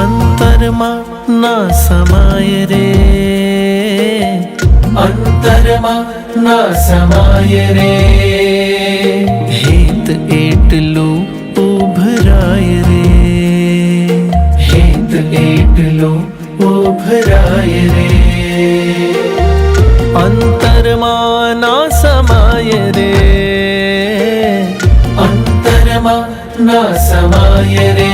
અંતરમાં ના સમાય રે અંતરમાં ના સમાય રે હેત એટલું ઉભરાય રે હેત એટલું ઉભરાય રે અંતરમાં ના સમાય રે અંતરમાં ના સમાય રે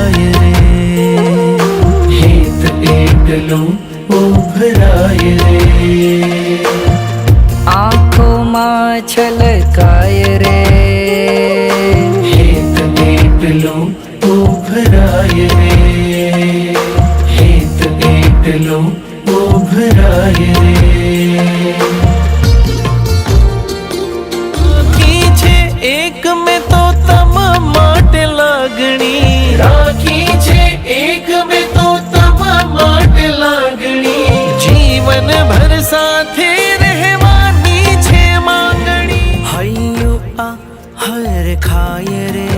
दायरे हेत एकलो उभराय रे। आँखों माँ छलकाय रे। हेत एकलो उभराय रे। हेत एकलो उभराय रे। पीछे एक ഹർ ഖായ രേ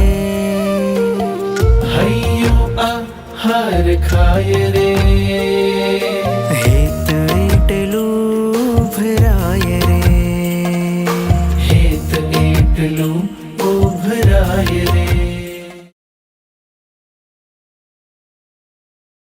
ഹയ്യോ അ ഹർ ഖായ രേ ഹേത് ഇട്ടലു ഭരായ രേ ഹേത് ഇട്ടലു